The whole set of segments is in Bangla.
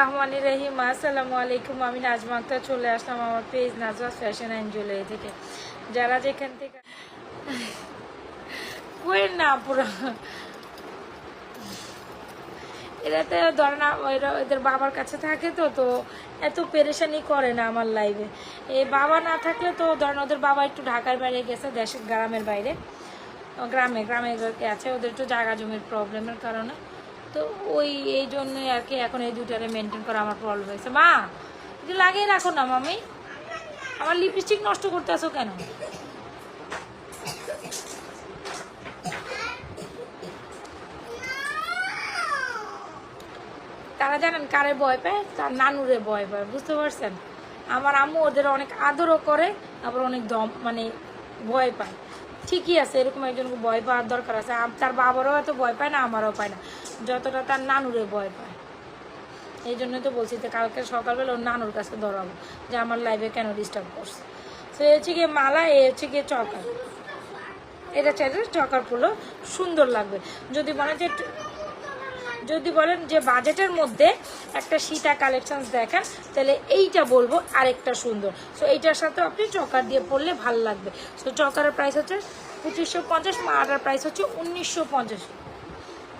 রহমান রহিম, আসসালামু আলাইকুম। আমি নাজমা আক্তার, চলে আসলাম আমার page Najmas fashion and jewellery থেকে। যারা যেখান থেকে কোয়েন না পুরো। এরা তো ধরে না, এরা এদের বাবার কাছে থাকে তো তো এত পেরেশানি করে না আমার লাইফে এই বাবা না থাকলে তো ধরেন ওদের বাবা একটু ঢাকার বাইরে গেছে, দেশের গ্রামের বাইরে। গ্রামে গ্রামে আছে, ওদের একটু জায়গা জমির প্রবলেমের কারণে। তো ওই, এই জন্যই আর কি এখন এই দুটারে মেনটেন করা আমার প্রবলেম হয়েছে। মা এটা লাগিয়ে রাখো না, মামি। আমার লিপস্টিক নষ্ট করতে আসো কেন? তারা জানেন কারে ভয় পায়? তার নানুরে ভয় পায়, বুঝতে পারছেন? আমার আম্মু ওদের অনেক আদরও করে, আবার অনেক দম মানে ভয় পায়। ঠিকই আছে, এরকম একজনকে ভয় পাওয়ার দরকার আছে। তার বাবারও এত ভয় পায় না, আমারও পায় না। যতটা তার নানুরে ভয় পায়। এই জন্যই তো বলছি যে কালকে সকালবেলা ওর নানুর কাছে ধরাবো, যে আমার লাইফে কেন ডিস্টার্ব করছে। তো এ হচ্ছে গিয়ে মালা, এ হচ্ছে গিয়ে চকার। এটা চাইলে চকার ফুলও সুন্দর লাগবে। যদি বলেন যে যদি বলেন যে বাজেটের মধ্যে একটা সীতা কালেকশন দেখেন, তাহলে এইটা বলব আরেকটা সুন্দর। সো এইটার সাথে আপনি চকার দিয়ে পড়লে ভালো লাগবে। সো চকারের প্রাইস হচ্ছে পঁচিশশো পঞ্চাশ, মালাটার প্রাইস হচ্ছে উনিশশো পঞ্চাশ।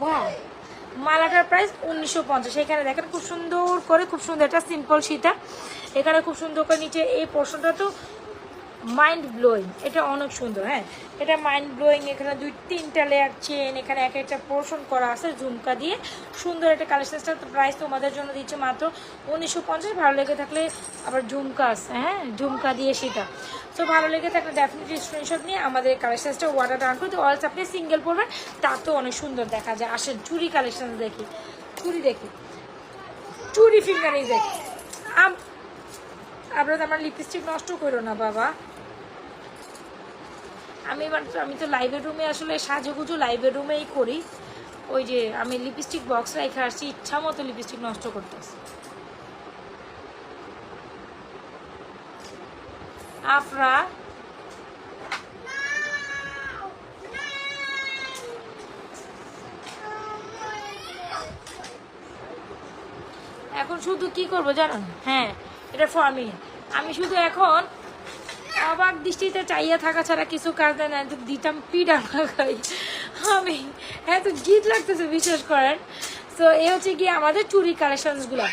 হ্যাঁ। মালাটার প্রাইস উনিশশো পঞ্চাশ। এখানে দেখেন খুব সুন্দর করে, খুব সুন্দর একটা সিম্পল সীতা। এখানে খুব সুন্দর করে নিচে এই পোর্শনটা তো মাইন্ড ব্লোয়িং এটা অনেক সুন্দর হ্যাঁ? এটা মাইন্ড ব্লোয়িং এখানে দুই তিনটা লেয়ার চেন এখানে এক একটা পোর্শন করা আছে, ঝুমকা দিয়ে। সুন্দর একটা কালেকশনটা প্রাইস তোমাদের জন্য দিচ্ছে মাত্র উনিশশো পঞ্চাশ। ভালো লেগে থাকলে আবার ঝুমকা আছে হ্যাঁ? ঝুমকা দিয়ে সেটা। তো ভালো লেগে থাকলে ডেফিনেটলি স্ক্রিনশট নিয়ে আমাদের কালেকশনসটা ওয়াটার ডাউন করতে অলস আপনি সিঙ্গেল পরবেন তা তো অনেক সুন্দর দেখা যায়। আসেন, চুরি কালেকশন দেখি। চুরি দেখি। চুরি ফিঙ্গারিং দেখি। আম- আপনারা তো আমার লিপস্টিক নষ্ট করো না, বাবা। আমি আমি তো লাইভের রুমে আসলে সাজুগুজু লাইভের রুমেই করি। ওই যে আমি লিপস্টিক বক্স রেখে আসছি, ইচ্ছা মতো লিপস্টিক নষ্ট করতেছি। আফরা। এখন শুধু কি করব জানেন হ্যাঁ এটা ফর্মিং আমি শুধু এখন অবাক দৃষ্টিতে চাইয়া থাকা ছাড়া কিছু কাজ দেয় না। দিতাম পিঠা খাই আমি হ্যাঁ তো গীত লাগতেছে বিশ্বাস করেন। তো এ হচ্ছে গিয়ে আমাদের চুরি কালেকশনসগুলো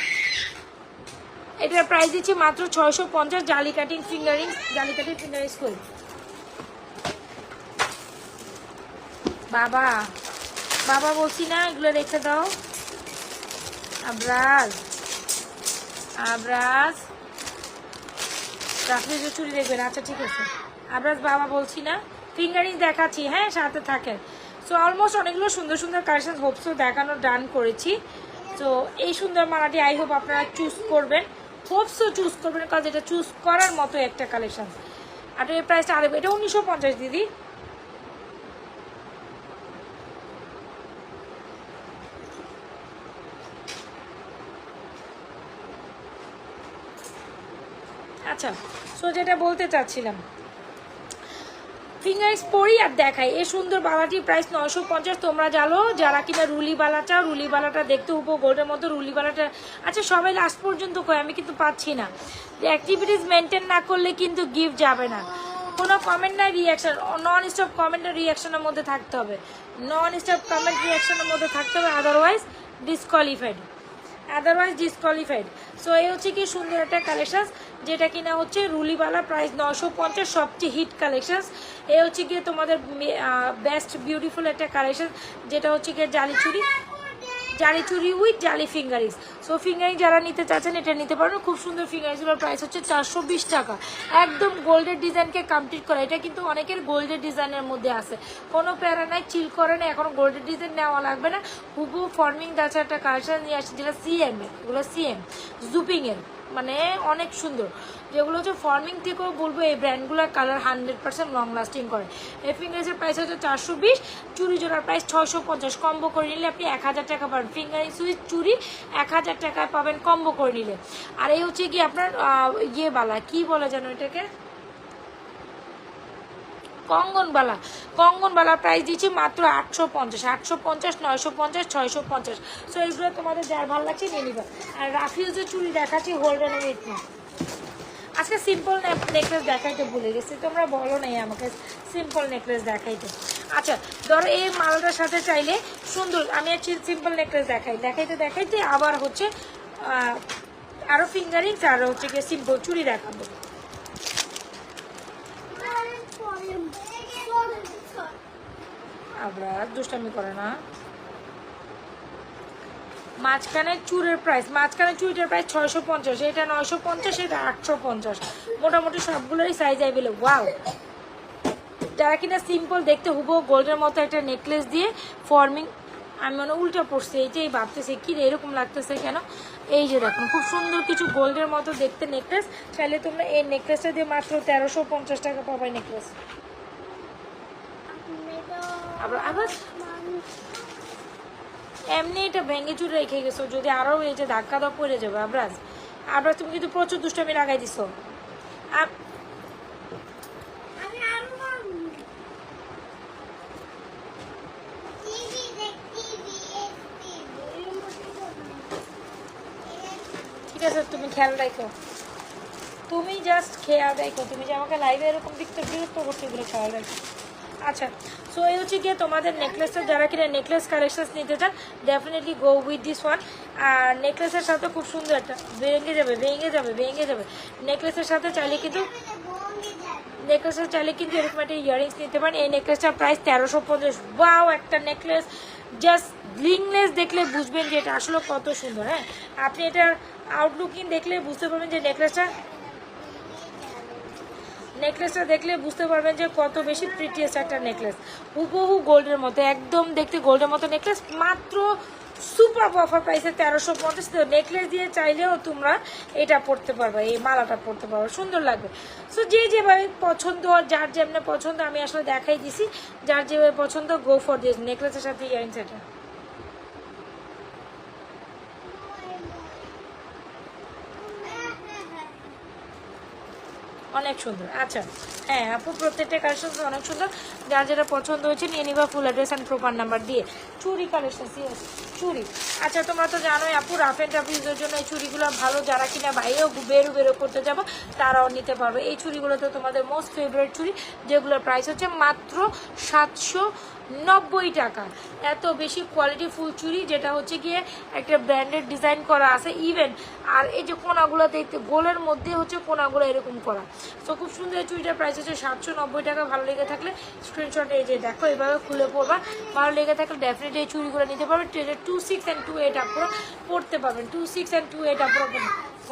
এটার প্রাইস দিচ্ছি মাত্র ছয়শো পঞ্চাশ জালি কাটিং ফিঙ্গারিং জালি কাটিং ফিঙ্গারিংস করি বাবা বাবা বলছি না, এগুলো রেখে দাও। আবরাজ আবরাজ। রাত্রে যে চুরি দেখবেন আচ্ছা ঠিক আছে। আবরাজ বাবা বলছি না ফিঙ্গারিং দেখাচ্ছি হ্যাঁ সাথে থাকেন। সো অলমোস্ট অনেকগুলো সুন্দর সুন্দর কালেকশন হোপসও দেখানো ডান করেছি। তো এই সুন্দর মালাটি আই হোপ আপনারা চুজ করবেন। হোপসও চুজ করবেন, কারণ এটা চুজ করার মতো একটা কালেকশন আর এর প্রাইসটা আরে এটা উনিশশো পঞ্চাশ, দিদি। আচ্ছা সো যেটা বলতে চাচ্ছিলাম ফিঙ্গারিংস পরি আর দেখাই। এই সুন্দর বালাটির প্রাইস নয়শো পঞ্চাশ, তোমরা জানো, যারা কিনা রুলি বালা চাও রুলি বালাটা দেখতে উপ গোল্ডের মতো রুলি বালাটা আচ্ছা সবাই লাস্ট পর্যন্ত কয়, আমি কিন্তু পাচ্ছি না। অ্যাক্টিভিটিস মেনটেন না করলে কিন্তু গিফট যাবে না। কোনো কমেন্ট নাই রিয়াকশন নন স্টপ কমেন্ট আর রিয়াকশনের মধ্যে থাকতে হবে। নন স্টপ কমেন্ট রিয়াকশনের মধ্যে থাকতে হবে otherwise disqualified otherwise disqualified so এই হচ্ছে কি সুন্দর একটা কালেকশন যেটা কিনা হচ্ছে রুলিওয়ালা প্রাইস নশো পঞ্চাশ, সবচেয়ে হিট কালেকশন এ হচ্ছে গিয়ে তোমাদের বেস্ট বিউটিফুল একটা কালেকশন যেটা হচ্ছে গিয়ে জালি চুরি জালি চুরি উইথ জালি ফিঙ্গারিংস সো ফিঙ্গারিং যারা নিতে চাচ্ছেন, এটা নিতে পারেন খুব সুন্দর ফিঙ্গারিংসগুলোর প্রাইস হচ্ছে চারশো বিশ টাকা। একদম গোল্ডের ডিজাইনকে কমপ্লিট করা। এটা কিন্তু অনেকের গোল্ডের ডিজাইনের মধ্যে আছে। কোনো প্যারা নাই চিল করে না। এখন গোল্ডের ডিজাইন নেওয়া লাগবে না। হুবু ফর্মিং দাচা একটা কালেকশন নিয়ে আসছে, যেটা সিএম এগুলো সিএম জুপিংয়ের মানে অনেক সুন্দর। যেগুলো হচ্ছে ফর্মিং থেকেও বলব এই ব্র্যান্ডগুলোর colour hundred percent long lasting করে। এই ফিঙ্গারিংসের প্রাইস হচ্ছে চারশো বিশ, চুরি জোড়ার প্রাইস ছয়শো পঞ্চাশ। কম্বো করে নিলে আপনি এক হাজার টাকা পাবেন। ফিঙ্গারিং সুইচ চুরি এক হাজার টাকায় পাবেন কম্বো করে নিলে। আর এই হচ্ছে কি আপনার ইয়ে বালা, কি বলে যেন এটাকে? কঙ্গনবালা কঙ্গনবালা প্রাইস দিচ্ছি মাত্র আটশো পঞ্চাশ। আটশো পঞ্চাশ, নয়শো পঞ্চাশ, ছয়শো পঞ্চাশ। সো এইগুলো তোমাদের যার ভালো লাগছে নিয়ে নিবা। আর রাফিউজের চুরি দেখাচ্ছি হোল্ডেনের উইথ না আজকে সিম্পল নেকলেস দেখাইতে ভুলে গেছি তোমরা বলো নাই আমাকে সিম্পল নেকলেস দেখাইতে। আচ্ছা ধরো এই মালটার সাথে চাইলে সুন্দর আমি সিম্পল নেকলেস দেখাই। দেখাইতে দেখাইতে আবার হচ্ছে আহ, আরও ফিঙ্গারিংস আর হচ্ছে গিয়ে সিম্পল চুড়ি দেখাবো। আবার দুষ্টামি করে না। মাঝখানে চুরের প্রাইস মাঝখানে চুরিটার প্রাইস ছয়শো পঞ্চাশ এটা নয়শো পঞ্চাশ এটা আটশো পঞ্চাশ। মোটামুটি সবগুলোরই সাইজ আইবেলে ওয়াও যারা কিনা সিম্পল দেখতে হুবো গোল্ডের মতো একটা নেকলেস দিয়ে ফর্মিং আমি মানে উল্টা পড়ছি এইটাই ভাবতেছি কি এরকম লাগতেছে কেন? এই যে দেখুন খুব সুন্দর কিছু গোল্ডের মতো দেখতে নেকলেস চাইলে তোমরা এই নেকলেসটা দিয়ে মাত্র তেরোশো পঞ্চাশ টাকা পাবে নেকলেস আবার আবার এমনি এটা ভেঙে চুরে রেখে গেছো যদি আরও এই যে ধাক্কা দাও পড়ে যাবে আবরাজ। আবরাজ তুমি কিন্তু প্রচুর দুষ্টামি লাগাই দিছো। ঠিক আছে তুমি খেয়াল রাখো। তুমি জাস্ট খেয়াল রাখো তুমি যে আমাকে লাইভে এরকম দিকতে বিরক্ত এগুলো খেয়াল রাখো। আচ্ছা সো এই হচ্ছে গিয়ে তোমাদের নেকলেসটা যারা কিনা নেকলেস কালেকশন নিতে চান definitely go with this one আর নেকলেসের সাথে খুব সুন্দর একটা, ভেঙে যাবে ভেঙে যাবে ভেঙে যাবে। নেকলেসের সাথে চাইলে কিন্তু নেকলেসের চাইলে কিন্তু এরকম একটা ইয়ারিংস নিতে পারেন। এই নেকলেসটার প্রাইস তেরোশো পঞ্চাশ। বাও একটা নেকলেস জাস্ট ব্লিংলেস দেখলে বুঝবেন যে এটা আসলে কত সুন্দর হ্যাঁ? আপনি এটার আউটলুকিং দেখলে বুঝতে পারবেন যে নেকলেসটা নেকলেসটা দেখলে বুঝতে পারবেন যে কত বেশি প্রিটিয়েস্ট একটা নেকলেস। হুবহু গোল্ডের মতো একদম দেখতে গোল্ডের মতো নেকলেস, মাত্র সুপার অফার প্রাইসে তেরোশো পঞ্চাশ। নেকলেস দিয়ে চাইলেও তোমরা এটা পড়তে পারবে, এই মালাটা পড়তে পারবে, সুন্দর লাগবে। সো যে যেভাবে পছন্দ আর যার যেমনি পছন্দ, আমি আসলে দেখাই দিছি। যার যেভাবে পছন্দ গো ফর দিস নেকলেসের সাথে ইয়ারিংস এটা। অনেক সুন্দর। আচ্ছা হ্যাঁ আপু প্রত্যেকটা কালেকশন অনেক সুন্দর। যার যেটা পছন্দ হয়েছে, নিয়ে নিবা full address and proper number দিয়ে। চুরি কালেকশন চুরি। আচ্ছা তোমরা তো জানোই আপু রাফ অ্যান্ড টাফ ইউজের জন্য এই চুরিগুলো ভালো। যারা কিনা বাইরেও বেরো বেরো করতে যাব, তারাও নিতে পারবে। এই চুরিগুলো তো তোমাদের মোস্ট ফেভারিট চুরি, যেগুলোর প্রাইস হচ্ছে মাত্র সাতশো নব্বই টাকা। এত বেশি কোয়ালিটি ফুল চুরি, যেটা হচ্ছে গিয়ে একটা ব্র্যান্ডেড ডিজাইন করা আছে ইভেন আর এই যে কোনাগুলো দেখতে, গোলের মধ্যে হচ্ছে কোনাগুলো এরকম করা। তো খুব সুন্দর এই চুড়িটার প্রাইস হচ্ছে সাতশো নব্বই টাকা, ভালো লেগে থাকলে স্ক্রিনশট এই যে দেখো, এভাবে খুলে পড়বা। ভালো লেগে থাকলে ডেফিনেটলি এই চুড়িগুলো নিতে পারবেন two six and two eight আপুরো পড়তে পারবেন। Two six and two eight আপুরো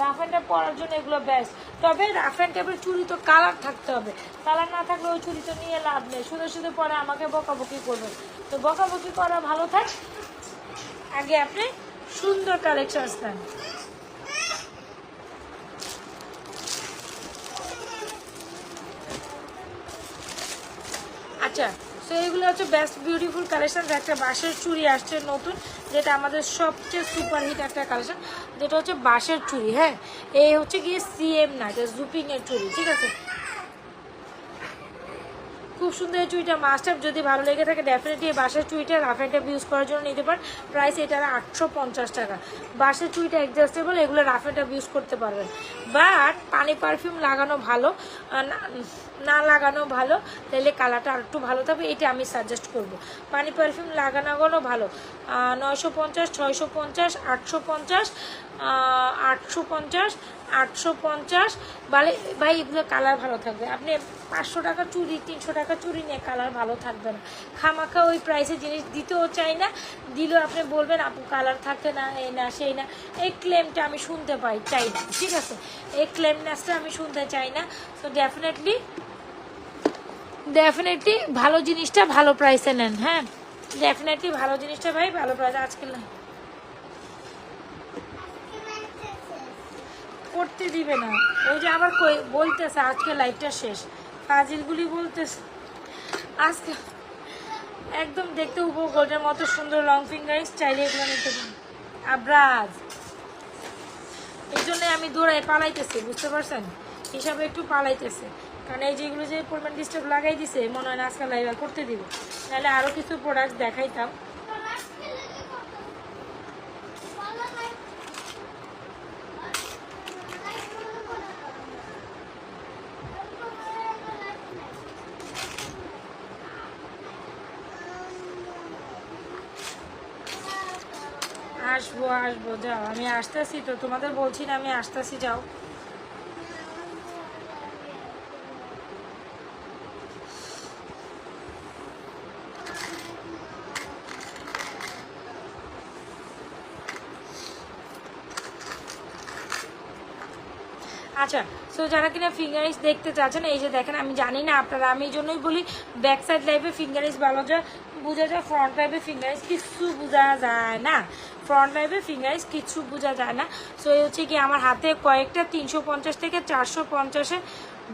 rough and পরার জন্য এগুলো বেস্ট তবে রাফ অ্যান্ড টাপের চুড়ি তো কালার থাকতে হবে। কালার না থাকলে ওই চুড়ি তো নিয়ে লাভ নেই। শুধু শুধু পরে আমাকে বকাবকি করবে। তো বকাবকি করা ভালো থাক। আগে আপনি সুন্দর কালেকশন নেন আচ্ছা তো এইগুলো হচ্ছে বেস্ট বিউটিফুল কালেকশান একটা বাঁশের চুড়ি আসছে নতুন, যেটা আমাদের সবচেয়ে সুপারহিট একটা কালেকশন যেটা হচ্ছে বাঁশের চুড়ি হ্যাঁ? এই হচ্ছে গিয়ে সিএম না এটা জুপিংয়ের চুড়ি, ঠিক আছে? খুব সুন্দর এই চুড়িটা মাস্টার যদি ভালো লেগে থাকে ডেফিনেটলি এই বাঁশের চুড়িটা রাফ অ্যান্ড ইউজ করার জন্য নিতে পারেন। প্রাইস এটার আটশো পঞ্চাশ টাকা। বাঁশের চুড়িটা অ্যাডজাস্টেবল এগুলো রাফ অ্যান্ড ইউজ করতে পারবেন। বাট পানি পারফিউম লাগানো ভালো না- লাগানো ভালো, তাহলে কালারটা আর একটু ভালো থাকবে, এটা আমি সাজেস্ট করব। পানি পারফিউম লাগানো ভালো নয়শো পঞ্চাশ, ছয়শো পঞ্চাশ, আটশো পঞ্চাশ আটশো পঞ্চাশ আটশো পঞ্চাশ। ভাই, এগুলো কালার ভালো থাকবে। আপনি পাঁচশো টাকা চুরি, তিনশো টাকা চুরি নিয়ে কালার ভালো থাকবে না। খামাখা ওই প্রাইসে জিনিস দিতেও চাই না। দিলেও আপনি বলবেন, আপু, কালার থাকে না, এই না, সেই না। এই ক্লেমটা আমি শুনতে পাই, চাই না, ঠিক আছে? এই ক্লেমনেসটা আমি শুনতে চাই না। তো ডেফিনেটলি ডেফিনেটলি ভালো জিনিসটা ভালো প্রাইসে নেন হ্যাঁ? ডেফিনেটলি ভালো জিনিসটা ভাই, ভালো প্রাইসে আজকে না করতে দিবে না। ওই যে আবার বলতেছে, আজকে লাইফটা শেষ। ফাজিলগুলি বলতেছে, আজকে একদম দেখতে উপগোল্ডের মতো সুন্দর লং ফিঙ্গারিংস চাইলে এগুলো নিতে আব্রাজ, এই জন্য আমি দৌড়াই পালাইতেছি, বুঝতে পারছেন? হিসাবে একটু পালাইতেছে। কারণ এই যেগুলো যে পরিমাণ ডিস্টার্ব লাগাই দিছে, মনে হয় না আজকাল লাইভ করতে দিব। নাহলে আরও কিছু প্রোডাক্ট দেখাইতাম। আসব, যাও। আমি আসতেছি তো, তোমাদের বলছি না আমি আসতেছি, যাও। আচ্ছা সো যারা কিনা ফিঙ্গারিংস দেখতে চাচ্ছেন, এই যে দেখেন, আমি জানি না আপনারা, আমি এই জন্যই বলি ব্যাক সাইড লাইফে ফিঙ্গারিংস ভালো যায়, বোঝা যায় ফ্রন্ট লাইফে ফিঙ্গারিংস কিছু বোঝা যায় না। ফ্রন্ট লাইভে ফিঙ্গারিংস কিছু বোঝা যায় না। সো এই হচ্ছে কি আমার হাতে কয়েকটা তিনশো পঞ্চাশ থেকে চারশো পঞ্চাশে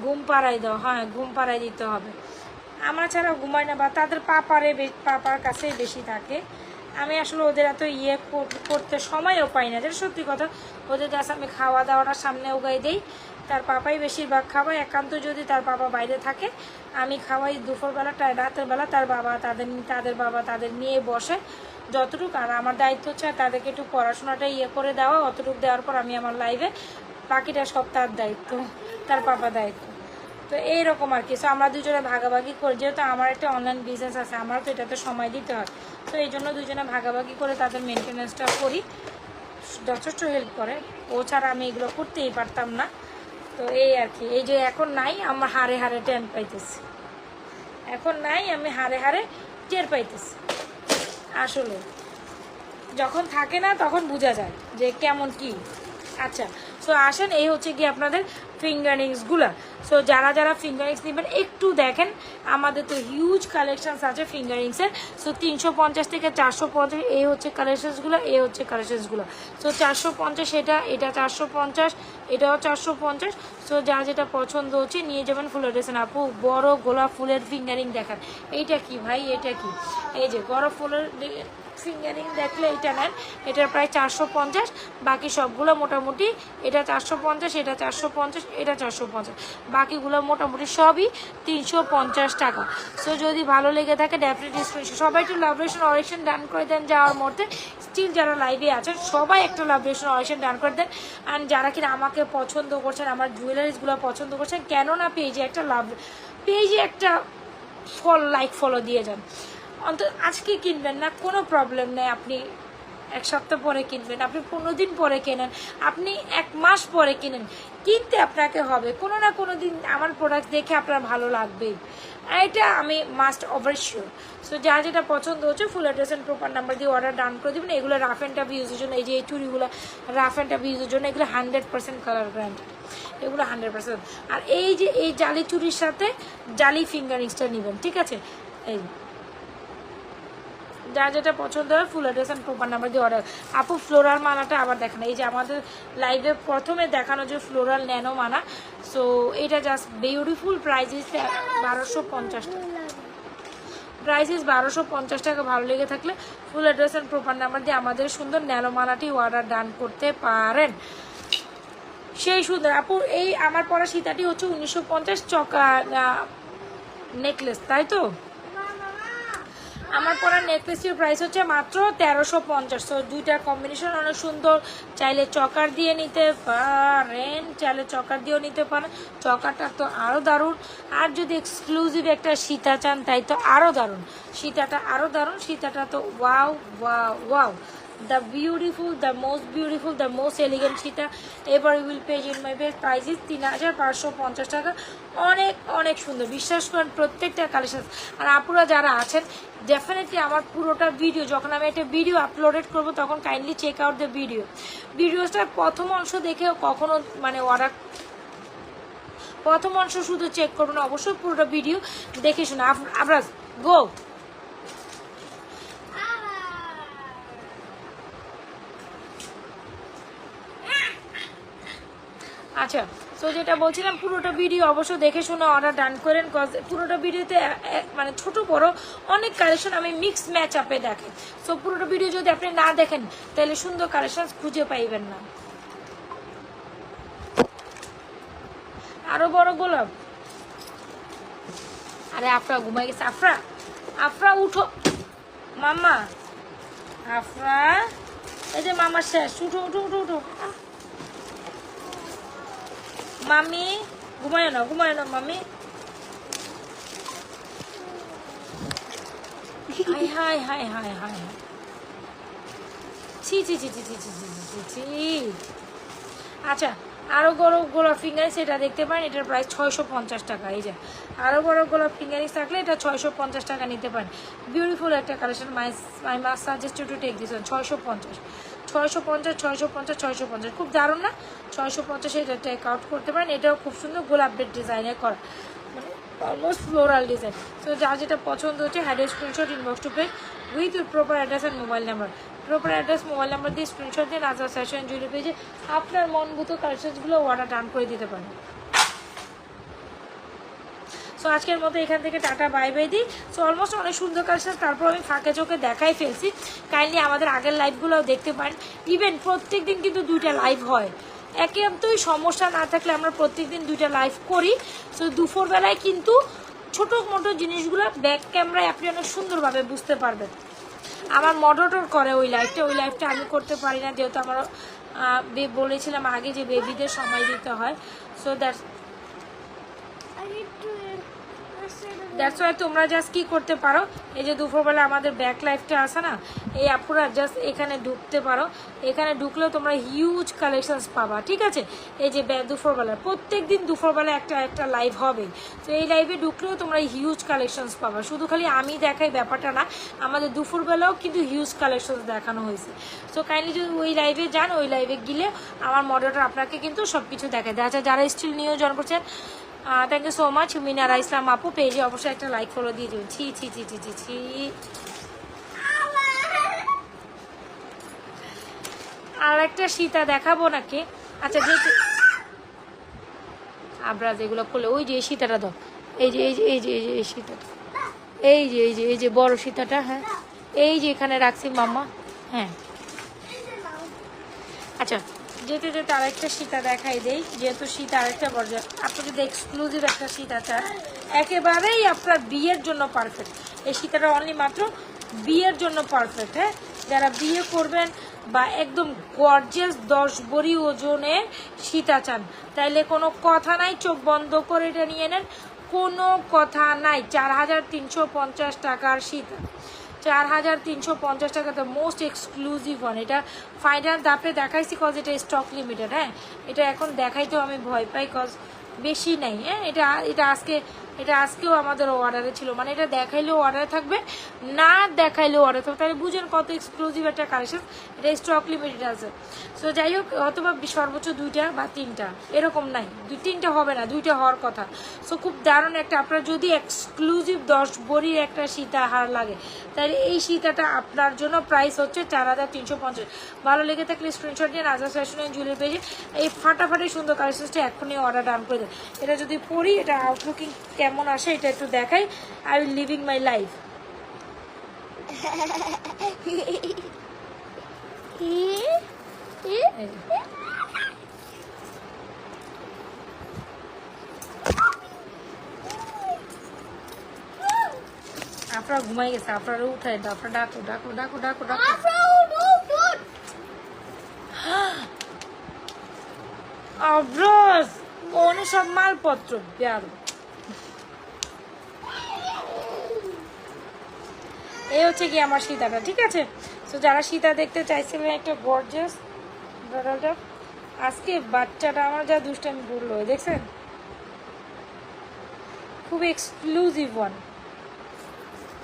ঘুম পাড়াই দাও হ্যাঁ ঘুম পাড়াই দিতে হবে। আমরা ছাড়া ঘুমায় না বা তাদের পাপারে পাপার কাছেই বেশি থাকে। আমি আসলে ওদের এত ইয়ে কর- করতে সময়ও পাই না। যেটা সত্যি কথা, ওদের জাস্ট আমি খাওয়া দাওয়াটা সামনে উগাই দেই। তার পাপাই বেশিরভাগ খাওয়াই একান্ত যদি তার বাবা বাইরে থাকে, আমি খাওয়াই দুপুরবেলা টা- রাতের বেলা তার বাবা, তাদের তাদের বাবা তাদের নিয়ে বসে। যতটুকু, আর আমার দায়িত্ব হচ্ছে তাদেরকে একটু পড়াশোনাটা ইয়ে করে দেওয়া, অতটুকু দেওয়ার পর আমি আমার লাইফে বাকিটা সব তার দায়িত্ব, তার পাপা দায়িত্ব। তো এইরকম আর কি। সো আমরা দুজনে ভাগাভাগি করি। যেহেতু আমার একটা অনলাইন বিজনেস আছে আমার তো এটাতে সময় দিতে হয়। তো এই জন্য দুজনে ভাগাভাগি করে তাদের মেনটেন্যান্সটা করি। যথেষ্ট হেল্প করে। ও ছাড়া আমি এগুলো করতেই পারতাম না। তো এই আর কি। এই যে এখন নাই, আমার হারে হারে টেন পাইতেছি। এখন নাই, আমি হারে হারে টের পাইতেছি। আসলে। যখন থাকে না, তখন বোঝা যায় যে কেমন কি। আচ্ছা সো আসেন, এই হচ্ছে কি আপনাদের ফিঙ্গারিংসগুলো সো যারা যারা ফিঙ্গারিংস নেবেন, একটু দেখেন, আমাদের তো হিউজ কালেকশানস আছে ফিঙ্গারিংসের সো তিনশো পঞ্চাশ থেকে চারশো পঞ্চাশ, এই হচ্ছে কালেকশানসগুলো এ হচ্ছে কালেকশনসগুলো সো চারশো পঞ্চাশ এটা এটা চারশো পঞ্চাশ, এটাও চারশো পঞ্চাশ। সো যা যেটা পছন্দ হচ্ছে, নিয়ে যাবেন ফুলের ডেসেন আপু, বড় গোলাপ ফুলের ফিঙ্গারিং দেখান। এইটা কি ভাই? এটা কি? এই যে, বড় ফুলের ফিঙ্গারিং দেখলে এটা নেন। এটার প্রায় চারশো পঞ্চাশ। বাকি সবগুলো মোটামুটি এটা চারশো পঞ্চাশ, এটা চারশো পঞ্চাশ, এটা চারশো পঞ্চাশ। বাকিগুলো মোটামুটি সবই তিনশো পঞ্চাশ টাকা। সো যদি ভালো লেগে থাকে ডেফিনেটলি সবাই একটু লাভরেশন অরেকশন ডান করে দেন যাওয়ার মধ্যে স্টিল যারা লাইভে আছেন, সবাই একটা লাভরেশন অরেকশন ডান করে দেন। অ্যান্ড যারা কিনা আমাকে পছন্দ করছেন, আমার জুয়েলারিসগুলো পছন্দ করছেন, কেননা পেজে একটা লাভ পেজে একটা ফল লাইক ফলো দিয়ে যান। অন্তত আজকে কিনবেন না, কোনো প্রবলেম নেই আপনি এক সপ্তাহ পরে কিনবেন, আপনি পনেরো দিন পরে কেনেন, আপনি এক মাস পরে কিনেন, কিনতে আপনাকে হবে, কোনো না কোনো দিন আমার প্রোডাক্ট দেখে আপনার ভালো লাগবেই এটা আমি মাস্ট অবশ্যই সো যা যেটা পছন্দ হচ্ছে full address and proper number দিয়ে অর্ডার ডান করে দেবেন। এগুলো রাফ অ্যান্ড টাফ ইউজের জন্য, এই যে এই চুড়িগুলো রাফ অ্যান্ড টাফ ইউজের জন্য, এগুলো হান্ড্রেড পার্সেন্ট কালার গ্যারান্টি এগুলো হান্ড্রেড পার্সেন্ট আর এই যে এই জালি চুরির সাথে জালি ফিঙ্গার ফিঙ্গারিংসটা নেবেন, ঠিক আছে? এই যা যেটা পছন্দ হয় ফুল অ্যাড্রেস অ্যান্ড নাম্বার দিয়ে অর্ডার আপু ফ্লোরাল মালাটা আবার দেখানো। এই যে আমাদের লাইভে প্রথমে দেখানো যে ফ্লোরাল ন্যানো মানা সো এটা জাস্ট বিউটিফুল প্রাইস ইস বারোশো পঞ্চাশ টাকা। প্রাইস ইস বারোশো পঞ্চাশ টাকা, ভালো লেগে থাকলে full address and proper number দিয়ে আমাদের সুন্দর ন্যানো মালাটি অর্ডার ডান করতে পারেন। সেই সুন্দর, আপু, এই আমার পরা সীতাটি হচ্ছে উনিশশো পঞ্চাশ চকা নেকলেস তাই তো? আমার পরা নেকলেসটির প্রাইস হচ্ছে মাত্র তেরোশো পঞ্চাশ। তো দুইটার কম্বিনেশন অনেক সুন্দর। চাইলে চকার দিয়ে নিতে পারেন, চাইলে চকার দিয়েও নিতে পারেন। চকারটা তো আরও দারুণ। আর যদি এক্সক্লুসিভ একটা সীতা চান, তাই তো আরও দারুণ। সীতাটা আরও দারুণ। সীতাটা তো wow wow wow the beautiful the most beautiful the most elegant Sita এবার will page in my best price is তিন হাজার পাঁচশো পঞ্চাশ টাকা। অনেক অনেক সুন্দর। বিশ্বাস করেন, প্রত্যেকটা কালেকশন আর আপুরা যারা আছেন ডেফিনেটলি আমার পুরোটা ভিডিও যখন আমি একটা ভিডিও আপলোডেড করব, তখন kindly check out the video ভিডিওটার প্রথম অংশ দেখেও কখনো মানে অর্ডার প্রথম অংশ শুধু চেক করুন অবশ্যই পুরোটা ভিডিও দেখে শুনে। আমরা গো আচ্ছা সো যেটা বলছিলাম, পুরোটা ভিডিও অবশ্য দেখে শুনে অর্ডার ডান করেন কজ পুরোটা ভিডিওতে মানে ছোট বড় অনেক কালেকশন আমি মিক্স ম্যাচ আপে দেখে। সো পুরোটা ভিডিও যদি আপনি না দেখেন, তাহলে সুন্দর কালেকশন খুঁজে পাইবেন না। আরও বড় গোলাপ। আরে আফরা ঘুমাই গেছে, আফরা আফরা উঠো। মাম্মা, আফরা, এই যে মামা শেষ, উঠো উঠো উঠো উঠো। মামি ঘুমায় না ঘুমায় না মামি hi hi hi hi hi ছি ছি ছি ছি ছি ছি ছি আচ্ছা আরও বড় গোলাপ ফিঙ্গারিংস এটা দেখতে পারেন, এটার প্রাইস ছয়শো পঞ্চাশ টাকা, এই যে। আরও বড় গোলাপ ফিঙ্গারিংস থাকলে এটা ছয়শো পঞ্চাশ টাকা নিতে পারেন। বিউটিফুল একটা collection my my must suggest to take this ছয়শো পঞ্চাশ। ছয়শো পঞ্চাশ ছয়শো পঞ্চাশ ছয়শো পঞ্চাশ। খুব দারুণ না? ছয়শো পঞ্চাশে এটা টেক আউট করতে পারেন। এটাও খুব সুন্দর গোলাপের ডিজাইনে করা। মানে অলমোস্ট ফ্লোরাল ডিজাইন তো যা যেটা পছন্দ হচ্ছে had screenshot inbox to page with proper address and mobile number proper address mobile number দিয়ে স্ক্রিনশট দিয়ে আর সেশন জুড়ে পেজে আপনার মনভূত কালেকশনসগুলো অর্ডার ডান করে দিতে পারেন। সো আজকের মতো এখান থেকে টাটা বাই বাই দিই সো অলমোস্ট অনেক সুন্দর কালেকশন তারপর আমি ফাঁকে চোখে দেখাই ফেলছি। কাইন্ডলি আমাদের আগের লাইভগুলোও দেখতে পারেন ইভেন প্রত্যেক দিন কিন্তু দুইটা লাইভ হয়। একেবারেই সমস্যা না থাকলে আমরা প্রত্যেক দিন দুইটা লাইভ করি। সো দুপুরবেলায় কিন্তু ছোটো মোটো জিনিসগুলো ব্যাক ক্যামেরায় আপনি অনেক সুন্দরভাবে বুঝতে পারবেন। আমার মডারেটর করে ওই লাইফটা ওই লাইফটা আমি করতে পারি না। যেহেতু আমার বলেছিলাম আগে যে বেবিদের সময় দিতে হয়। সো দ্যাটস দ্যাটস ওয়াই তোমরা জাস্ট কি করতে পারো? এই যে দুপুরবেলা আমাদের ব্যাক লাইফটা আসে না, এই আপুরা জাস্ট এখানে ঢুকতে পারো। এখানে ঢুকলেও তোমরা হিউজ কালেকশনস পাবা, ঠিক আছে? এই যে দুপুরবেলা প্রত্যেক দিন দুপুরবেলা একটা একটা লাইভ হবে। তো এই লাইভে ঢুকলেও তোমরা হিউজ কালেকশনস পাবা। শুধু খালি আমি দেখাই ব্যাপারটা না, আমাদের দুপুরবেলাও কিন্তু হিউজ কালেকশনস দেখানো হয়েছে। সো কাইন্ডলি যদি ওই লাইভে যান, ওই লাইভে গেলে আমার মডেলটা আপনাকে কিন্তু সব কিছু দেখায়। দেয় আচ্ছা যারা স্টিল নিয়েও জয়েন করছেন thank you so much Minara Islam আপু পেজে অবশ্যই একটা লাইক ফলো দিয়ে দেবেন ছি ছি ছি ছি ছি ছি। আর একটা সীতা দেখাবো নাকি? আচ্ছা যেহেতু আবরাজ, এগুলো করলে ওই যে এই সীতাটা দাও। এই যে এই যে এই যে এই যে, এই সীতাটা। এই যে এই যে এই যে, বড় সীতাটা হ্যাঁ। এই যে এখানে রাখছি মাম্মা হ্যাঁ। আচ্ছা যেতে যেতে আরেকটা সীতা দেখাই দেই, যেহেতু সীতা আরেকটা পর্যায়ে আপনি যদি এক্সক্লুসিভ একটা সীতা চান, একেবারেই আপনার বিয়ের জন্য পারফেক্ট এই সীতাটা অনলি মাত্র বিয়ের জন্য পারফেক্ট হ্যাঁ? যারা বিয়ে করবেন বা একদম গর্জেস দশ বড়ি ওজনের সীতা চান, তাইলে কোনো কথা নাই, চোখ বন্ধ করে এটা নিয়ে নেন। কোনো কথা নাই, চার হাজার তিনশো পঞ্চাশ টাকার সীতা। চার হাজার তিনশো পঞ্চাশ টাকা দ্য মোস্ট এক্সক্লুসিভ ওয়ান এটা ফাইনাল দাপে দেখাইছি কজ এটা স্টক লিমিটেড হ্যাঁ? এটা এখন দেখাইতেও আমি ভয় পাই কজ বেশি নেই হ্যাঁ? এটা এটা আজকে এটা আজকেও আমাদের অর্ডারে ছিল। মানে এটা দেখাইলেও অর্ডারে থাকবে, না দেখাইলেও অর্ডার থাকবে। তাহলে বুঝেন কত এক্সক্লুসিভ একটা কালেকশন এটা স্টক লিমিটেড আছে। সো যাই হোক অথবা সর্বোচ্চ দুইটা বা তিনটা, এরকম নাই। দুই, তিনটা হবে না, দুইটা হওয়ার কথা। সো খুব দারুণ একটা, আপনার যদি এক্সক্লুসিভ দশ বড়ির একটা সীতা হার লাগে, তাহলে এই সীতাটা আপনার জন্য প্রাইস হচ্ছে চার হাজার তিনশো পঞ্চাশ। ভালো লেগে থাকলে স্ক্রিনশট দিয়ে রাজা ফ্যাশন জুয়েলারি পেজে। এই ফাটাফাটি সুন্দর কালেকশনসটা এখনই অর্ডার ডান করে দেয় এটা যদি পড়ি, এটা আউটলুকিং কেমন আসে এটা একটু দেখাই। I will living my life আপনারা ঘুমাই গেছে আপনারা উঠাই দাও আপনারা ডাকো ডাকো ডাকো ডাকো ডাকো। Afro, no, no. অব্রস মনে সব মালপত্র বেয়ার এই হচ্ছে কি আমার সীতাটা, ঠিক আছে? তো যারা সীতা দেখতে চাইছিলেন একটা গর্জাস ব্রাডালটা আজকে বাচ্চাটা আমার যা দুষ্টামি করল, দেখছেন? খুব এক্সক্লুসিভ ওয়ান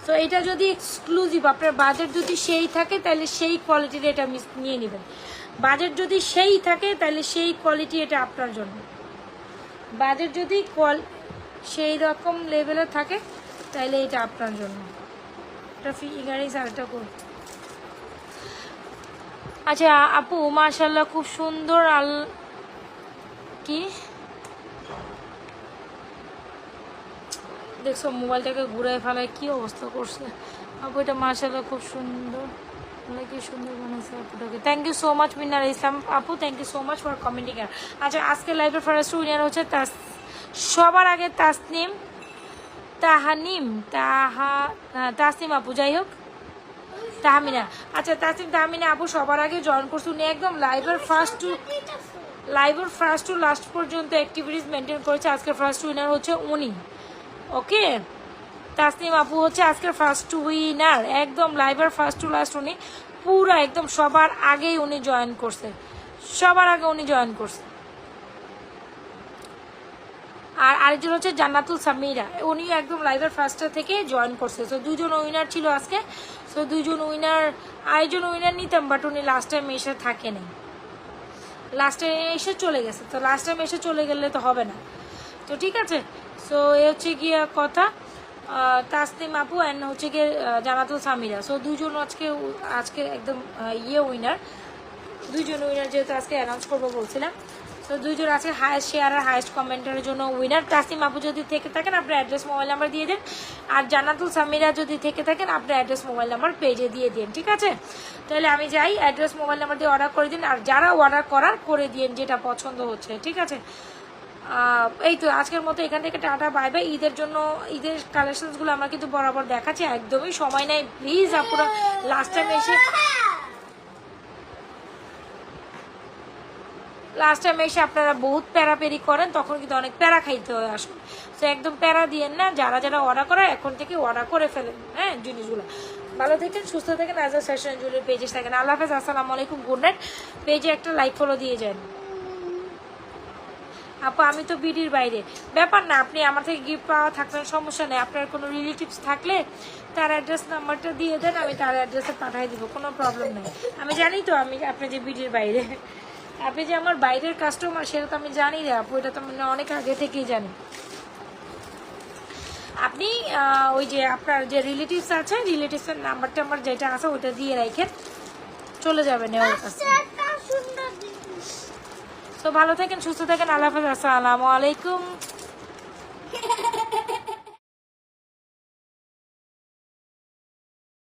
তো এটা যদি এক্সক্লুসিভ আপনার বাজেট যদি সেই থাকে, তাহলে সেই কোয়ালিটির এটা নিয়ে নেবেন। বাজেট যদি সেই থাকে, তাহলে সেই কোয়ালিটি এটা আপনার জন্য। বাজেট যদি কোয়াল সেই রকম লেভেলে থাকে, তাহলে এটা আপনার জন্য। এটা ফিগারিংস আর এটা করুন আচ্ছা আপু মাশাল্লাহ খুব সুন্দর আল, কি? দেখছ, মোবাইলটাকে ঘুরে ফেলায় কি অবস্থা করছে? আপু, এটা মার্শাল্লাহ খুব সুন্দর। কি সুন্দর বানাইছে আপুটাকে। Thank you so much Minar Islam আপু thank you so much for commenting আচ্ছা আজকে লাইভের ফার্স্ট উইনার হচ্ছে তাস, সবার আগে তাসনিম তাহানিম, তাহা তাসিম আপু, যাই হোক। তাহমিনা। আচ্ছা তাসিম তাহমিনা আপু, সবার আগে জয়েন করছে। উনি একদম লাইভের ফার্স্ট টু লাইভের ফার্স্ট টু লাস্ট পর্যন্ত অ্যাক্টিভিটিস মেনটেন করেছে। আজকের ফার্স্ট উইনার হচ্ছে উনি। ওকে তাসনিম আপু হচ্ছে আজকের ফার্স্ট উইনার একদম লাইভের ফার্স্ট টু লাস্ট উনি। পুরো একদম সবার আগেই উনি জয়েন করছে। সবার আগে উনি জয়েন করছে। আর আরেকজন হচ্ছে জান্নাতুল সামিরা। উনিও একদম লাইভের ফার্স্টটা থেকে জয়েন করছে। সো দুজন উইনার ছিল আজকে। সো দুজন উইনার আরেকজন উইনার নিতাম বাট উনি লাস্ট টাইম এসে থাকেনি। লাস্ট টাইম এসে চলে গেছে। তো লাস্ট টাইম এসে চলে গেলে তো হবে না। তো ঠিক আছে। সো এ হচ্ছে গিয়ে কথা। আহ, তাসনিম আপু অ্যান্ড হচ্ছে গিয়ে জানাতুল সামিরা। সো দুজন আজকে আজকে একদম ইয়ে উইনার দুজন উইনার যেহেতু আজকে অ্যানাউন্স করব বলছিলাম। তো দুইজন আজকে হায়েস্ট শেয়ার আর হায়েস্ট কমেন্টের জন্য উইনার তাসিম আপু যদি থেকে থাকেন আপনার অ্যাড্রেস মোবাইল নাম্বার দিয়ে দেন। আর জান্নাতুল সামিরা যদি থেকে থাকেন আপনার অ্যাড্রেস মোবাইল নাম্বার পেজে দিয়ে দিন, ঠিক আছে? তাহলে আমি যাই অ্যাড্রেস মোবাইল নাম্বার দিয়ে অর্ডার করে দিন, আর যারা অর্ডার করার, করে দিন যেটা পছন্দ হচ্ছে, ঠিক আছে? এই তো আজকের মতো এখান থেকে টাটা বাই বাই ঈদের জন্য, ঈদের কালেকশনসগুলো আমরা কিন্তু বরাবর দেখাচ্ছি, একদমই সময় নেই। প্লিজ আপনারা লাস্ট টাইম এসে লাস্ট টাইম এসে আপনারা বহুত প্যারা পেরি করেন, তখন কিন্তু অনেক প্যারা খাইতে হয় আসলে। তো একদম প্যারা দিয়েন না, যারা যারা অর্ডার করে, এখন থেকে অর্ডার করে ফেলেন হ্যাঁ জিনিসগুলো। ভালো থাকেন, সুস্থ থাকেন আজ সেশন জুয়েলের পেজে থাকেন। আল্লাহ হাফেজ, আসসালামু আলাইকুম গুড নাইট পেজে একটা লাইক ফলো দিয়ে যান। আপু, আমি তো বিডির বাইরে। ব্যাপার না, আপনি আমার থেকে গিফট পাওয়া থাকলে সমস্যা নেই। আপনার কোনো রিলেটিভস থাকলে তার অ্যাড্রেস নাম্বারটা দিয়ে দেন, আমি তার অ্যাড্রেসে পাঠিয়ে দিব, কোনো প্রবলেম নেই। আমি জানি তো, আমি, আপনি যে বিডির বাইরে। আপনি যে আমার বাইরের কাস্টমার সেটা তো আমি জানি রে আপু এটা তো আমি অনেক আগে থেকেই জানি। আপনি ওই যে আপনার যে রিলেটিভস আছে রিলেটিভসের নাম্বার টাম্বার যেটা আছে ওটা দিয়ে রাখেন চলে যাবেন ওর কাছে। সুন্দর তো ভালো থাকেন সুস্থ থাকেন আল্লাহ হাফেজ আসসালামু আলাইকুম।